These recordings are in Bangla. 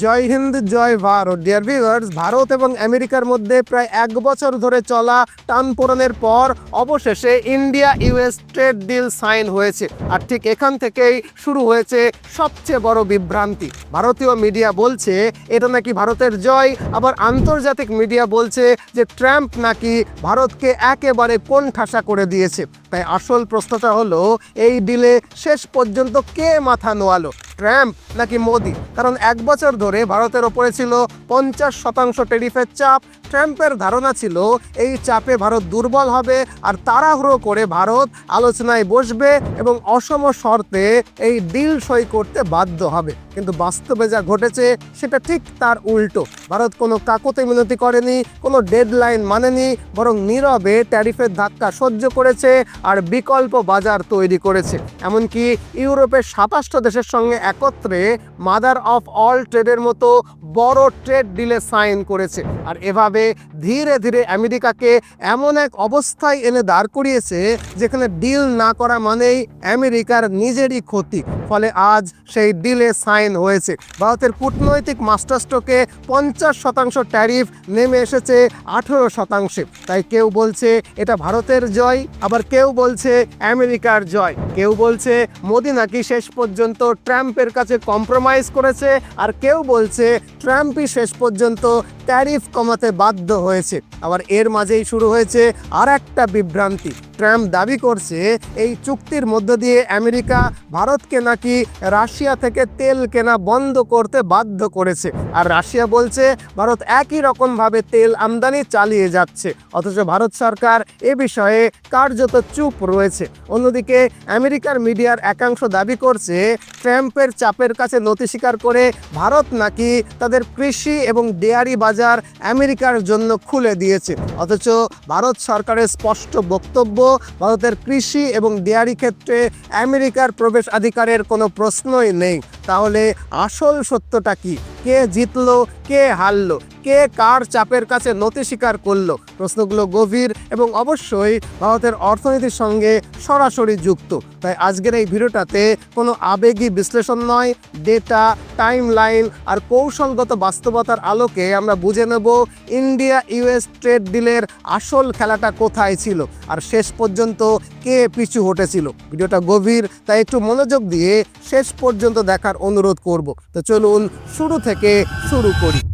জয় হিন্দ, জয় ভারত। ডিয়ার ভিউয়ার্স ভারত এবং আমেরিকার মধ্যে প্রায় এক বছর ধরে চলা টানপোড়নের পর অবশেষে India US trade deal sign হয়েছে। আর ঠিক এখান থেকেই শুরু হয়েছে সবচেয়ে বড় বিভ্রান্তি। ভারতীয় মিডিয়া বলছে, এটা নাকি ভারতের জয়? আবার আন্তর্জাতিক মিডিয়া বলছে যে ট্রাম্প নাকি ভারতকে একেবারে কোন ঠাসা করে দিয়েছে। তাই আসল প্রশ্নটা হলো, এই ডিলে শেষ পর্যন্ত কে মাথা নোয়ালো? ট্রাম্প নাকি মোদি? কারণ এক বছর ধরে ভারতের ওপরে ছিল পঞ্চাশ শতাংশ টেরিফের চাপ। ট্রাম্পের ধারণা ছিল, এই চাপে ভারত দুর্বল হবে আর তাড়াহুড়ো করে ভারত আলোচনায় বসবে এবং অসম শর্তে এই ডিল সই করতে বাধ্য হবে। কিন্তু বাস্তবে যা ঘটেছে, সেটা ঠিক তার উল্টো। ভারত কোনো কাকতে মিনতি করেনি, কোনো ডেডলাইন মানেনি, বরং নীরবে ট্যারিফের ধাক্কা সহ্য করেছে আর বিকল্প বাজার তৈরি করেছে। এমনকি ইউরোপের সাতাশটা দেশের সঙ্গে একত্রে মাদার অফ অল ট্রেডের মতো বড় ট্রেড ডিলে সাইন করেছে। আর এভাবে ধীরে ধীরে আমেরিকাকে এমন এক অবস্থায় এনে দাঁড় করিয়েছে, যেখানে ডিল না করা মানেই আমেরিকার নিজেরই ক্ষতি। ফলে আজ সেই ডিলে সাইন হয়েছে। ভারতের কূটনৈতিক মাস্টারস্ট্রোকে পঞ্চাশ শতাংশ ট্যারিফ নেমে এসেছে আঠেরো শতাংশে। তাই কেউ বলছে এটা ভারতের জয়, আবার কেউ বলছে আমেরিকার জয়। কেউ বলছে মোদি নাকি শেষ পর্যন্ত ট্রাম্পের কাছে কম্প্রোমাইজ করেছে, আর কেউ বলছে ট্রাম্পই শেষ পর্যন্ত ট্যারিফ কমাতে বাধ্য হয়েছে। আবার এর মাঝেই শুরু হয়েছে আর একটা বিভ্রান্তি। ট্রাম্প দাবি করছে এই চুক্তির মধ্য দিয়ে আমেরিকা ভারতকে নাকি রাশিয়া থেকে তেল কেনা বন্ধ করতে বাধ্য করেছে। আর রাশিয়া বলছে ভারত একই রকমভাবে তেল আমদানি চালিয়ে যাচ্ছে। অথচ ভারত সরকার এ বিষয়ে কার্যত চুপ রয়েছে। অন্যদিকে আমেরিকার মিডিয়ার একাংশ দাবি করছে ট্রাম্পের চাপের কাছে নতি স্বীকার করে ভারত নাকি তাদের কৃষি এবং ডেয়ারি বাজার আমেরিকার জন্য খুলে দিয়েছে? অথচ ভারত সরকারের স্পষ্ট বক্তব্য, ভারতের কৃষি এবং ডেয়ারি ক্ষেত্রে আমেরিকার প্রবেশাধিকারের কোনো প্রশ্নই নেই। তাহলে আসল সত্যটা কি? কে জিতলো? কে হারলো? কে কার চাপের কাছে নতি স্বীকার করল? প্রশ্নগুলো গভীর এবং অবশ্যই ভারতের অর্থনীতির সঙ্গে সরাসরি যুক্ত। তাই আজকের এই ভিডিওটাতে কোনো আবেগী বিশ্লেষণ নয় ডেটা টাইম লাইন আর কৌশলগত বাস্তবতার আলোকে আমরা বুঝে নেব ইন্ডিয়া ইউএস ট্রেড ডিলের আসল খেলাটা কোথায় ছিল আর শেষ পর্যন্ত কে পিছু হটেছিল। ভিডিওটা গভীর, তাই একটু মনোযোগ দিয়ে শেষ পর্যন্ত দেখার অনুরোধ করব। তো চলুন শুরু থেকে শুরু করি।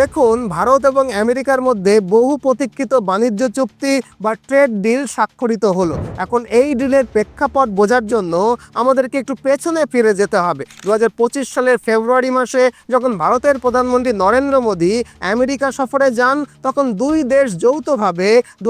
দেখুন, ভারত এবং আমেরিকার মধ্যে বহু প্রতীক্ষিত বাণিজ্য চুক্তি বা ট্রেড ডিল স্বাক্ষরিত হলো। এখন এই ডিলের প্রেক্ষাপট বোঝার জন্য আমাদেরকে একটু পেছনে ফিরে যেতে হবে। দু হাজার পঁচিশ সালের ফেব্রুয়ারি মাসে যখন ভারতের প্রধানমন্ত্রী নরেন্দ্র মোদী আমেরিকা সফরে যান, তখন দুই দেশ যৌথভাবে দু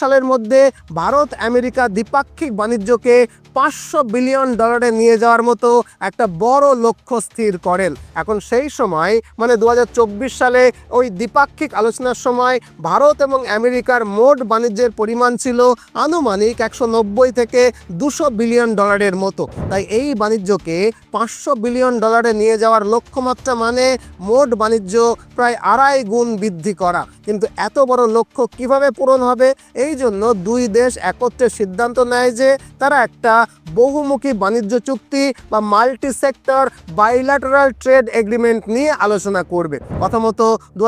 সালের মধ্যে ভারত আমেরিকা দ্বিপাক্ষিক বাণিজ্যকে পাঁচশো বিলিয়ন ডলারে নিয়ে যাওয়ার মতো একটা বড় লক্ষ্য স্থির করেন। এখন সেই সময় মানে দু হাজার চব্বিশ সালে ওই দ্বিপাক্ষিক আলোচনার সময় ভারত এবং আমেরিকার মোট বাণিজ্যের পরিমাণ ছিল আনুমানিক একশো নব্বই থেকে দুশো বিলিয়ন ডলারের মতো। তাই এই বাণিজ্যকে পাঁচশো বিলিয়ন ডলারে নিয়ে যাওয়ার লক্ষ্যমাত্রা মানে মোট বাণিজ্য প্রায় আড়াই গুণ বৃদ্ধি করা। কিন্তু এত বড় লক্ষ্য কীভাবে পূরণ হবে? এই জন্য দুই দেশ একত্রে সিদ্ধান্ত নেয় যে তারা একটা বহুমুখী বাণিজ্য চুক্তি বা multi sector bilateral trade agreement নিয়ে আলোচনা করবে। কথা মতো দু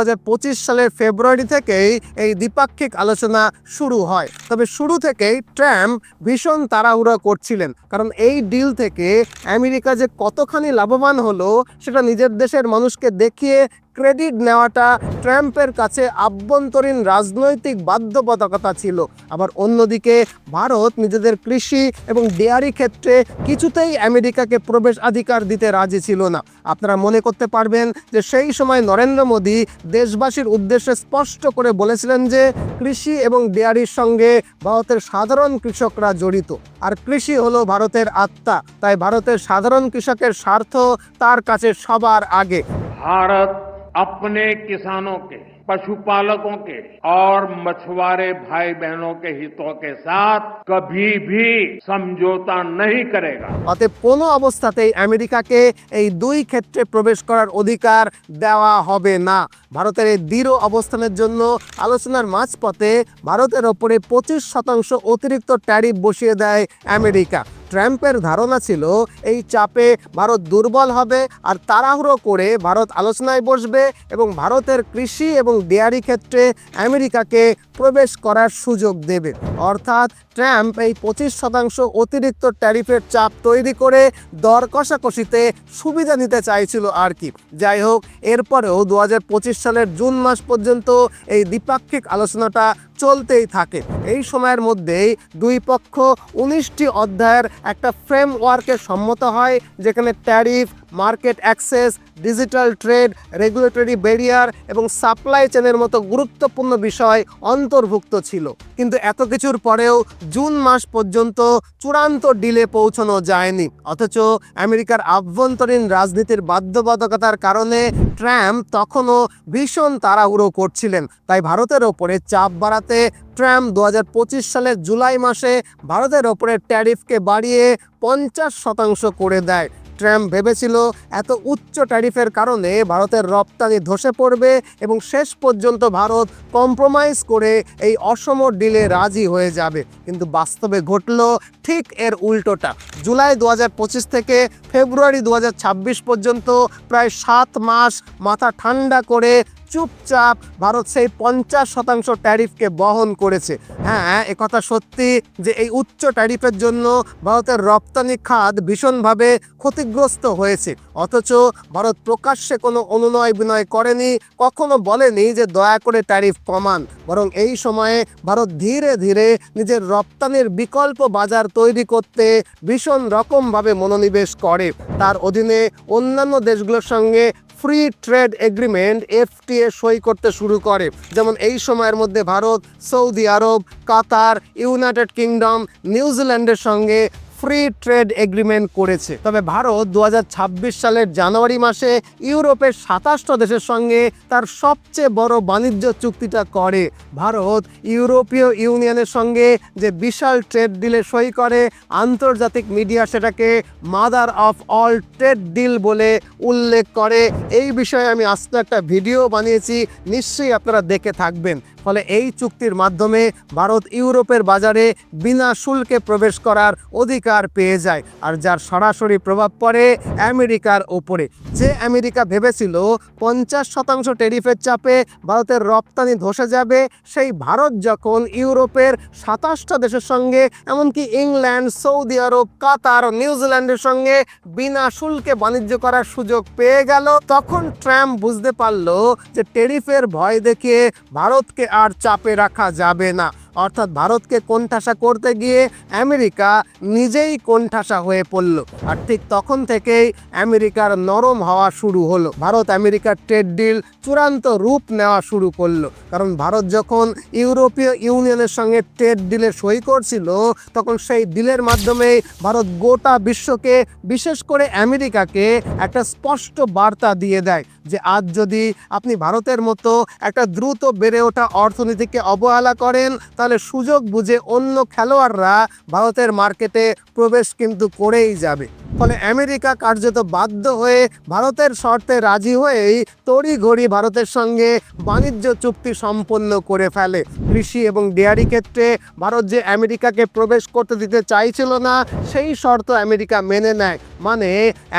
সালের ফেব্রুয়ারি থেকেই এই দ্বিপাক্ষিক আলোচনা শুরু হয়। তবে শুরু থেকেই ট্রাম্প ভীষণ তাড়াহুড়া করছিলেন। কারণ এই ডিল থেকে আমেরিকা যে কতখানি লাভবান হলো, সেটা নিজের দেশের মানুষকে দেখিয়ে ক্রেডিট নেওয়াটা ট্রাম্পের কাছে আভ্যন্তরীণ রাজনৈতিক বাধ্যবাধকতা ছিল আবার অন্যদিকে ভারত নিজেদের কৃষি এবং ডেয়ারি ক্ষেত্রে কিছুতেই আমেরিকাকে প্রবেশাধিকার দিতে রাজি ছিল না আপনারা মনে করতে পারবেন যে সেই সময় নরেন্দ্র মোদী দেশবাসীর উদ্দেশ্যে স্পষ্ট করে বলেছিলেন যে কৃষি এবং ডেয়ারির সঙ্গে ভারতের সাধারণ কৃষকরা জড়িত আর কৃষি হলো ভারতের আত্মা তাই ভারতের সাধারণ কৃষকের স্বার্থ তার কাছে সবার আগে भारत अपने किसानों के पशुपालकों के और मछुआरे भाई बहनों के हितों के साथ कभी भी समझौता नहीं करेगा অতএব কোনো অবস্থাতেই আমেরিকাকে এই দুই ক্ষেত্রে প্রবেশ করার অধিকার দেওয়া হবে না ভারতের এই দৃঢ় অবস্থানের জন্য আলোচনার মাঝপথে ভারতের ওপরে পঁচিশ শতাংশ অতিরিক্ত ট্যারিফ বসিয়ে দেয় আমেরিকা ট্রাম্পের ধারণা ছিল এই চাপে ভারত দুর্বল হবে আর তাড়াহুড়ো করে ভারত আলোচনায় বসবে এবং ভারতের কৃষি এবং ডেয়ারি ক্ষেত্রে আমেরিকাকে প্রবেশ করার সুযোগ দেবে। অর্থাৎ ট্রাম্প এই পঁচিশ শতাংশ অতিরিক্ত ট্যারিফের চাপ তৈরি করে দর কষাকষিতে সুবিধা নিতে চাইছিল আর কি। যাই হোক, এরপরেও দু হাজার পঁচিশ সালের জুন মাস পর্যন্ত এই দ্বিপাক্ষিক আলোচনাটা চলতেই থাকে। এই সময়ের মধ্যেই দুই পক্ষ উনিশটি অধ্যায়ের একটা ফ্রেমওয়ার্কে সম্মত হয়, যেখানে tariff market access, digital trade, regulatory barrier এবং সাপ্লাই চেনের মতো গুরুত্বপূর্ণ বিষয় অন্তর্ভুক্ত ছিল। কিন্তু এত কিছুর পরেও জুন মাস পর্যন্ত চূড়ান্ত ডিলে পৌঁছানো যায়নি। অথচ আমেরিকার আভ্যন্তরীণ রাজনীতির বাধ্যবাধকতার কারণে ট্রাম্প তখনও ভীষণ তাড়াহুড়ো করছিলেন। তাই ভারতের ওপরে চাপ বাড়াতে ট্রাম্প দু হাজার পঁচিশ সালের জুলাই মাসে ভারতের ওপরে ট্যারিফকে বাড়িয়ে পঞ্চাশ শতাংশ করে দেয়। ট্রাম্প ভেবেছিল এত উচ্চ ট্যারিফের কারণে ভারতের রপ্তানি ধসে পড়বে এবং শেষ পর্যন্ত ভারত কম্প্রোমাইজ করে এই অসম ডিলে রাজি হয়ে যাবে। কিন্তু বাস্তবে ঘটল ঠিক এর উল্টোটা। জুলাই দু হাজার পঁচিশ থেকে ফেব্রুয়ারি দু হাজার ছাব্বিশ পর্যন্ত প্রায় সাত মাস মাথা ঠান্ডা করে চুপচাপ ভারত সেই পঞ্চাশ শতাংশ ট্যারিফকে বহন করেছে। হ্যাঁ একথা সত্যি যে এই উচ্চ ট্যারিফের জন্য ভারতের রপ্তানি খাত ভীষণভাবে ক্ষতিগ্রস্ত হয়েছে। অথচ ভারত প্রকাশ্যে কোনো অনুনয় বিনয় করেনি, কখনো বলেনি যে দয়া করে ট্যারিফ কমান। বরং এই সময়ে ভারত ধীরে ধীরে নিজের রপ্তানির বিকল্প বাজার তৈরি করতে ভীষণ রকমভাবে মনোনিবেশ করে। তার অধীনে অন্যান্য দেশগুলোর সঙ্গে ফ্রি ট্রেড এগ্রিমেন্ট এফটিএ সই করতে শুরু করে। যেমন এই সময়ের মধ্যে Bharat, Saudi Arab, Qatar United Kingdom নিউজিল্যান্ডের সঙ্গে ফ্রি ট্রেড এগ্রিমেন্ট করেছে। তবে ভারত দু হাজার ছাব্বিশ সালের জানুয়ারি মাসে ইউরোপের সাতাশটা দেশের সঙ্গে তার সবচেয়ে বড় বাণিজ্য চুক্তিটা করে। ভারত ইউরোপীয় ইউনিয়নের সঙ্গে যে বিশাল ট্রেড ডিলে সই করে, আন্তর্জাতিক মিডিয়া সেটাকে mother of all trade deal বলে উল্লেখ করে। এই বিষয়ে আমি আস্ত একটা ভিডিও বানিয়েছি, নিশ্চয়ই আপনারা দেখে থাকবেন। ফলে এই চুক্তির মাধ্যমে ভারত ইউরোপের বাজারে বিনা শুল্কে প্রবেশ করার অধিকার পেয়ে যায় আর যার সরাসরি প্রভাব পড়ে আমেরিকার ওপরে যে আমেরিকা ভেবেছিল পঞ্চাশ শতাংশ টেরিফের চাপে ভারতের রপ্তানি ধসে যাবে, সেই ভারত যখন ইউরোপের সাতাশটা দেশের সঙ্গে, এমনকি ইংল্যান্ড, সৌদি আরব, কাতার নিউজিল্যান্ডের সঙ্গে বিনা শুল্কে বাণিজ্য করার সুযোগ পেয়ে গেল, তখন ট্রাম্প বুঝতে পারল যে টেরিফের ভয় দেখিয়ে ভারতকে আর চাপে রাখা যাবে না। অর্থাৎ ভারতকে কোণঠাসা করতে গিয়ে আমেরিকা নিজেই কোণঠাসা হয়ে পড়ল। আর ঠিক তখন থেকেই আমেরিকার নরম হওয়া শুরু হলো। ভারত আমেরিকার ট্রেড ডিল চূড়ান্ত রূপ নেওয়া শুরু করল। কারণ ভারত যখন ইউরোপীয় ইউনিয়নের সঙ্গে ট্রেড ডিলে সই করছিল, তখন সেই ডিলের মাধ্যমে ভারত গোটা বিশ্বকে, বিশেষ করে আমেরিকাকে একটা স্পষ্ট বার্তা দিয়ে দেয় যে আজ যদি আপনি ভারতের মতো একটা দ্রুত বেড়ে ওঠা অর্থনীতিকে অবহেলা করেন তাহলে সুযোগ বুঝে অন্য খেলোয়াড়রা ভারতের মার্কেটে প্রবেশ কিন্তু করেই যাবে। ফলে আমেরিকা কার্যত বাধ্য হয়ে ভারতের শর্তে রাজি হয়েই তড়িঘড়ি ভারতের সঙ্গে বাণিজ্য চুক্তি সম্পন্ন করে ফেলে। কৃষি এবং ডেয়ারি ক্ষেত্রে ভারত যে আমেরিকাকে প্রবেশ করতে দিতে চাইছিল না, সেই শর্ত আমেরিকা মেনে নেয়। মানে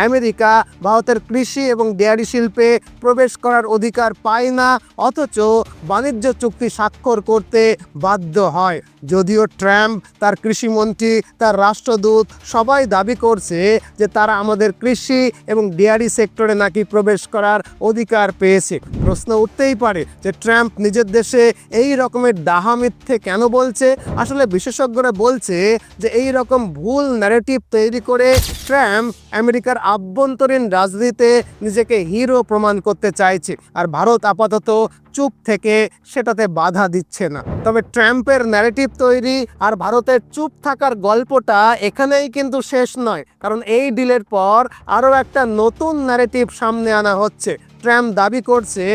আমেরিকা ভারতের কৃষি এবং ডেয়ারি শিল্পে প্রবেশ করার অধিকার পায় না, অথচ বাণিজ্য চুক্তি স্বাক্ষর করতে বাধ্য হয়। যদিও ট্রাম্প, তার কৃষিমন্ত্রী, তার রাষ্ট্রদূত সবাই দাবি করছে যে তারা আমাদের কৃষি এবং ডেয়ারি সেক্টরে নাকি প্রবেশ করার অধিকার পেয়েছে। প্রশ্ন উঠতেই পারে যে ট্রাম্প নিজের দেশে এই রকমের ডাহা মিথ্যে কেন বলছে? আসলে বিশেষজ্ঞরা বলছে যে এই রকম ভুল ন্যারেটিভ তৈরি করে ট্রাম্প আমেরিকার আভ্যন্তরীণ রাজনীতিতে নিজেকে হিরো প্রমাণ করতে চাইছে। আর ভারত আপাতত চুপ থেকে সেটাতে বাধা দিচ্ছে না। তবে ট্রাম্পের ন্যারেটিভ তৈরি আর ভারতের চুপ থাকার গল্পটা এখানেই কিন্তু শেষ নয়। কারণ এই ডিলের পর আরও একটা নতুন ন্যারেটিভ সামনে আনা হচ্ছে। ট্রাম্প দাবি করছে,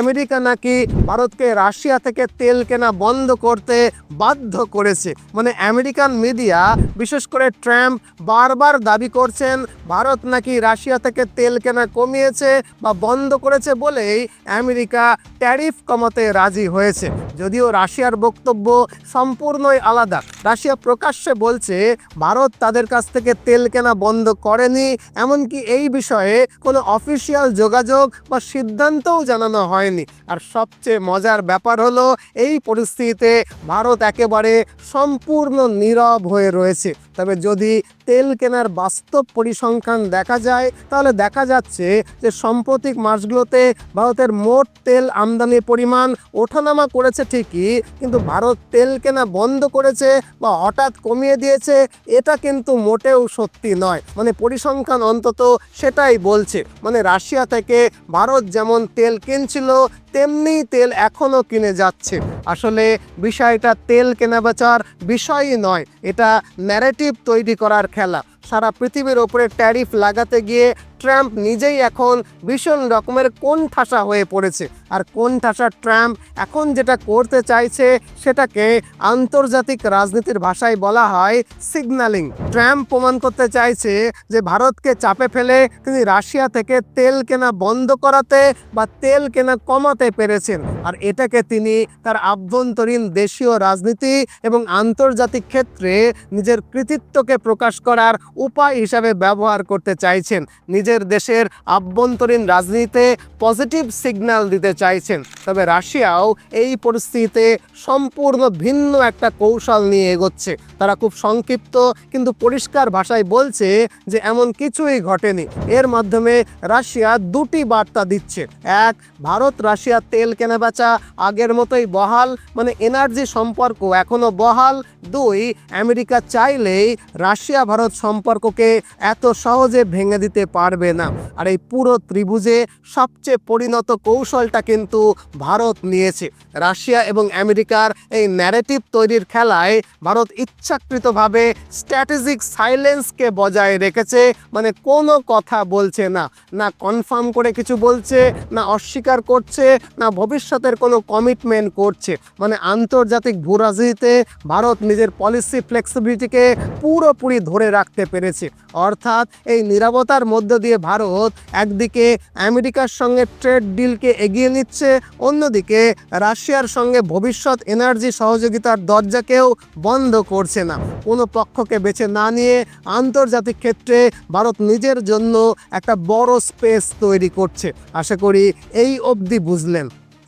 আমেরিকা নাকি ভারতকে রাশিয়া থেকে তেল কেনা বন্ধ করতে বাধ্য করেছে। মানে আমেরিকান মিডিয়া, বিশেষ করে ট্রাম্প, বারবার দাবি করছেন ভারত নাকি রাশিয়া থেকে তেল কেনা কমিয়েছে বা বন্ধ করেছে বলেই আমেরিকা ট্যারিফ কমাতে রাজি হয়েছে। যদিও রাশিয়ার বক্তব্য সম্পূর্ণই আলাদা। রাশিয়া প্রকাশ্যে বলছে, ভারত তাদের কাছ থেকে তেল কেনা বন্ধ করেনি, এমনকি এই বিষয়ে কোনো অফিসিয়াল যোগাযোগ বা সিদ্ধান্তও জানানো হয়নি। আর সবচেয়ে মজার ব্যাপার হলো, এই পরিস্থিতিতে ভারত একেবারে সম্পূর্ণ নীরব হয়ে রয়েছে। তবে যদি তেল কেনার বাস্তব পরিসংখ্যান দেখা যায়, তাহলে দেখা যাচ্ছে যে সাম্প্রতিক মাসগুলোতে ভারতের মোট তেল আমদানির পরিমাণ ওঠানামা করেছে ঠিকই, কিন্তু ভারত তেল কেনা বন্ধ করেছে বা হঠাৎ কমিয়ে দিয়েছে, এটা কিন্তু মোটেও সত্যি নয়। মানে পরিসংখ্যান অন্তত সেটাই বলছে। মানে রাশিয়া থেকে ভারত যেমন তেল কিনছিল, তেমনি তেল এখনও কিনে যাচ্ছে। আসলে বিষয়টা তেল কেনাবেচার বিষয়ই নয়, এটা ন্যারেটিভ তৈরি করার খেলা। সারা পৃথিবীর ওপরে ট্যারিফ লাগাতে গিয়ে ট্রাম্প নিজেই এখন ভীষণ রকমের কোন ঠাসা হয়ে পড়েছে। আর কোন ঠাসা ট্রাম্প এখন যেটা করতে চাইছে সেটাকে আন্তর্জাতিক রাজনীতির ভাষায় বলা হয় সিগন্যালিং। ট্রাম্প প্রমাণ করতে চাইছে যে ভারতকে চাপে ফেলে তিনি রাশিয়া থেকে তেল কেনা বন্ধ করাতে বা তেল কেনা কমাতে পেরেছেন। আর এটাকে তিনি তার আভ্যন্তরীণ দেশীয় রাজনীতি এবং আন্তর্জাতিক ক্ষেত্রে নিজের কৃতিত্বকে প্রকাশ করার উপায় হিসাবে ব্যবহার করতে চাইছেন। নিজের দেশের আভ্যন্তরীণ রাজনীতিতে পজিটিভ সিগন্যাল দিতে চাইছেন। তবে রাশিয়াও এই পরিস্থিতিতে সম্পূর্ণ ভিন্ন একটা কৌশল নিয়ে এগোচ্ছে। তারা খুব সংক্ষিপ্ত কিন্তু পরিষ্কার ভাষায় বলছে যে এমন কিছুই ঘটেনি। এর মাধ্যমে রাশিয়া দুটি বার্তা দিচ্ছে। এক, ভারত রাশিয়া তেল কেনাবেচা আগের মতোই বহাল মানে এনার্জি সম্পর্ক এখনও বহাল। দুই, আমেরিকা চাইলেই রাশিয়া ভারত সম্পর্ককে এত সহজে ভেঙে দিতে পারবে না। আর এই পুরো ত্রিভুজে সবচেয়ে পরিণত কৌশলটা কিন্তু ভারত নিয়েছে। রাশিয়া এবং আমেরিকার এই ন্যারেটিভ তৈরির খেলায় ভারত ইচ্ছাকৃতভাবে স্ট্র্যাটেজিক সাইলেন্সকে বজায় রেখেছে। মানে কোনো কথা বলছে না। না কনফার্ম করে কিছু বলছে, না অস্বীকার করছে, না ভবিষ্যতের কোনো কমিটমেন্ট করছে। মানে আন্তর্জাতিক ভূরাজনীতিতে ভারত নিজের পলিসি ফ্লেক্সিবিলিটিকে পুরোপুরি ধরে রাখতে পেরেছে। অর্থাৎ এই নিরাপত্তার মধ্য দিয়ে ভারত একদিকে আমেরিকার সঙ্গে ট্রেড ডিলকে এগিয়ে নিচ্ছে, অন্যদিকে রাশিয়ার সঙ্গে ভবিষ্যৎ এনার্জি সহযোগিতার দরজাকেও বন্ধ করছে। না কোনো পক্ষকে বেছে না নিয়ে আন্তর্জাতিক ক্ষেত্রে ভারত নিজের জন্য একটা বড় স্পেস তৈরি করছে। আশা করি এই অবধি বুঝলেন।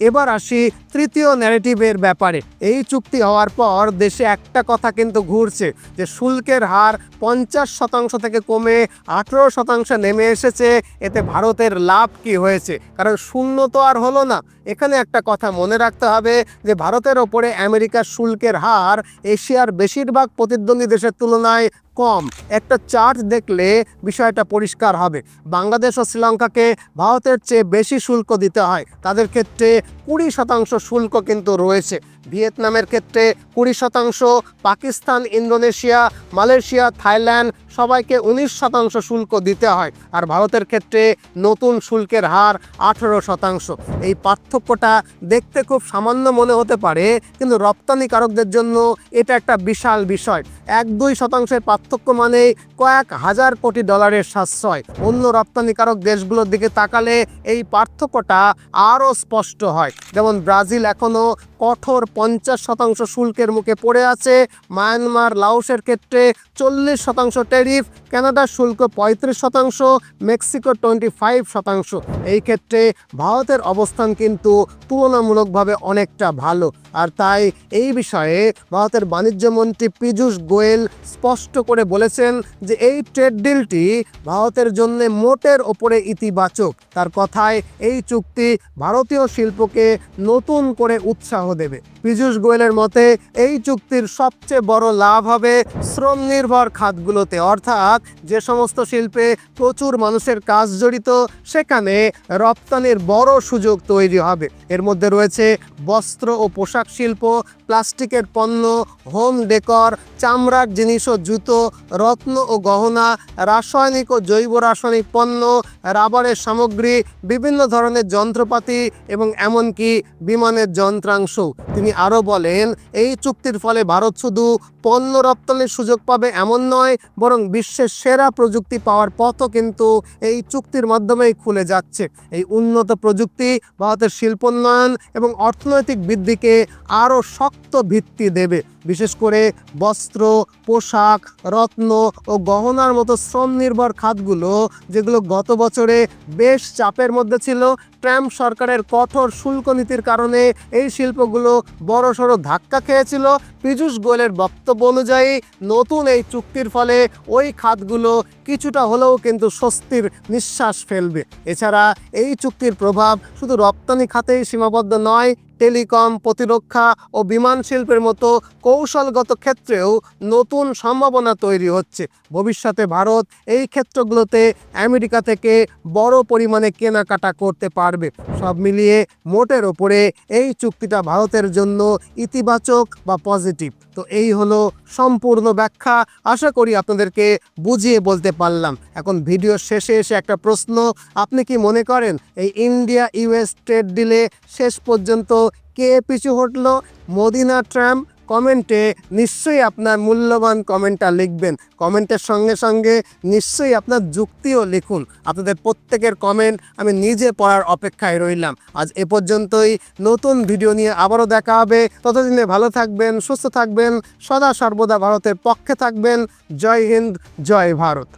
এবার আসি তৃতীয় ন্যারেটিভের ব্যাপারে। এই চুক্তি হওয়ার পর দেশে একটা কথা কিন্তু ঘুরছে, যে শুল্কের হার পঞ্চাশ শতাংশ থেকে কমে আঠেরো শতাংশে নেমে এসেছে। এতে ভারতের লাভ কি হয়েছে? কারণ শূন্য তো আর হলো না। এখানে একটা কথা মনে রাখতে হবে, যে ভারতের ওপরে আমেরিকার শুল্কের হার এশিয়ার বেশিরভাগ প্রতিদ্বন্দ্বী দেশের তুলনায় কম। একটা চার্ট দেখলে বিষয়টা পরিষ্কার হবে। বাংলাদেশ ও শ্রীলঙ্কাকে ভারতের চেয়ে বেশি শুল্ক দিতে হয়। তাদের ক্ষেত্রে কুড়ি শতাংশ শুল্ক কিন্তু রয়েছে। ভিয়েতনামের ক্ষেত্রে কুড়ি শতাংশ, পাকিস্তান, ইন্দোনেশিয়া, মালয়েশিয়া, থাইল্যান্ড সবাইকে উনিশ শতাংশ শুল্ক দিতে হয়। আর ভারতের ক্ষেত্রে নতুন শুল্কের হার আঠেরো শতাংশ। এই পার্থক্যটা দেখতে খুব সামান্য মনে হতে পারে, কিন্তু রপ্তানিকারকদের জন্য এটা একটা বিশাল বিষয়। এক দুই শতাংশের পার্থক্য মানে কয়েক হাজার কোটি ডলারের সাশ্রয়। অন্য রপ্তানিকারক দেশগুলোর দিকে তাকালে এই পার্থক্যটা আরও স্পষ্ট হয়। যেমন ব্রাজিল এখনও কঠোর পঞ্চাশ শতাংশ শুল্কের মুখে পড়ে আছে। মায়ানমার, লাওসের ক্ষেত্রে চল্লিশ শতাংশ ট্যারিফ কানাডার শুল্ক পঁয়ত্রিশ শতাংশ, মেক্সিকো টোয়েন্টি ফাইভ শতাংশ। এই ক্ষেত্রে ভারতের অবস্থান কিন্তু তুলনামূলকভাবে অনেকটা ভালো। আর তাই এই বিষয়ে ভারতের বাণিজ্য মন্ত্রী পীযূষ গোয়েল স্পষ্ট করে বলেছেন যে এই ট্রেড ডিলটি ভারতের জন্য মোটের ওপরে ইতিবাচক। তার কথায় এই চুক্তি ভারতীয় শিল্পকে নতুন করে উৎসাহ দেবে। পীযূষ গোয়েলের মতে, এই চুক্তির সবচেয়ে বড় লাভ হবে শ্রম নির্ভর খাতগুলোতে। অর্থাৎ যে সমস্ত শিল্পে প্রচুর মানুষের কাজ জড়িত, সেখানে রপ্তানির বড় সুযোগ তৈরি হবে। এর মধ্যে রয়েছে বস্ত্র ও পোশাক শিল্প, প্লাস্টিকের পণ্য, হোম ডেকর, চামড়ার জিনিস ও জুতো, রত্ন ও গহনা, রাসায়নিক ও জৈব রাসায়নিক পণ্য, রাবারের সামগ্রী, বিভিন্ন ধরনের যন্ত্রপাতি এবং এমনকি বিমানের যন্ত্রাংশ তিনি আরও বলেন, এই চুক্তির ফলে ভারত শুধু পণ্য রপ্তানির সুযোগ পাবে এমন নয়, বরং বিশ্বের সেরা প্রযুক্তি পাওয়ার পথও কিন্তু এই চুক্তির মাধ্যমেই খুলে যাচ্ছে। এই উন্নত প্রযুক্তি ভারতের শিল্পোন্নয়ন এবং অর্থনৈতিক বৃদ্ধিকে আরও শক্ত ভিত্তি দেবে। বিশেষ করে বস্ত্র, পোশাক, রত্ন ও গহনার মতো শ্রম নির্ভর খাতগুলো, যেগুলো গত বছরে বেশ চাপের মধ্যে ছিল, ট্রাম্প সরকারের কঠোর শুল্ক নীতির কারণে এই শিল্পগুলো বড়সড় ধাক্কা খেয়েছিল। পীযূষ গোয়েলের বক্তব্য অনুযায়ী, নতুন এই চুক্তির ফলে ওই খাতগুলো কিছুটা হলেও কিন্তু স্বস্তির নিঃশ্বাস ফেলবে। এছাড়া এই চুক্তির প্রভাব শুধু রপ্তানি খাতেই সীমাবদ্ধ নয় টেলিকম, প্রতিরক্ষা ও বিমান শিল্পের মতো কৌশলগত ক্ষেত্রেও নতুন সম্ভাবনা তৈরি হচ্ছে। ভবিষ্যতে ভারত এই ক্ষেত্রগুলোতে আমেরিকা থেকে বড় পরিমাণে কেনাকাটা করতে পারবে। সব মিলিয়ে মোটের ওপরে এই চুক্তিটা ভারতের জন্য ইতিবাচক বা পজিটিভ। তো এই হলো সম্পূর্ণ ব্যাখ্যা। আশা করি আপনাদেরকে বুঝিয়ে বলতে পারলাম। এখন ভিডিও শেষে এসে একটা প্রশ্ন, আপনি কি মনে করেন এই ইন্ডিয়া ইউএস ট্রেড ডিলে শেষ পর্যন্ত কে পিছু হটলো? মদিনা ট্রাম্প কমেন্টে নিশ্চয়ই আপনার মূল্যবান কমেন্টটা লিখবেন। কমেন্টের সঙ্গে সঙ্গে নিশ্চয়ই আপনার যুক্তিও লিখুন। আপনাদের প্রত্যেকের কমেন্ট আমি নিজে পড়ার অপেক্ষায় রইলাম। আজ এ পর্যন্তই। নতুন ভিডিও নিয়ে আবারও দেখা হবে। ততদিনে ভালো থাকবেন, সুস্থ থাকবেন। সদা সর্বদা ভারতের পক্ষে থাকবেন। জয় হিন্দ, জয় ভারত।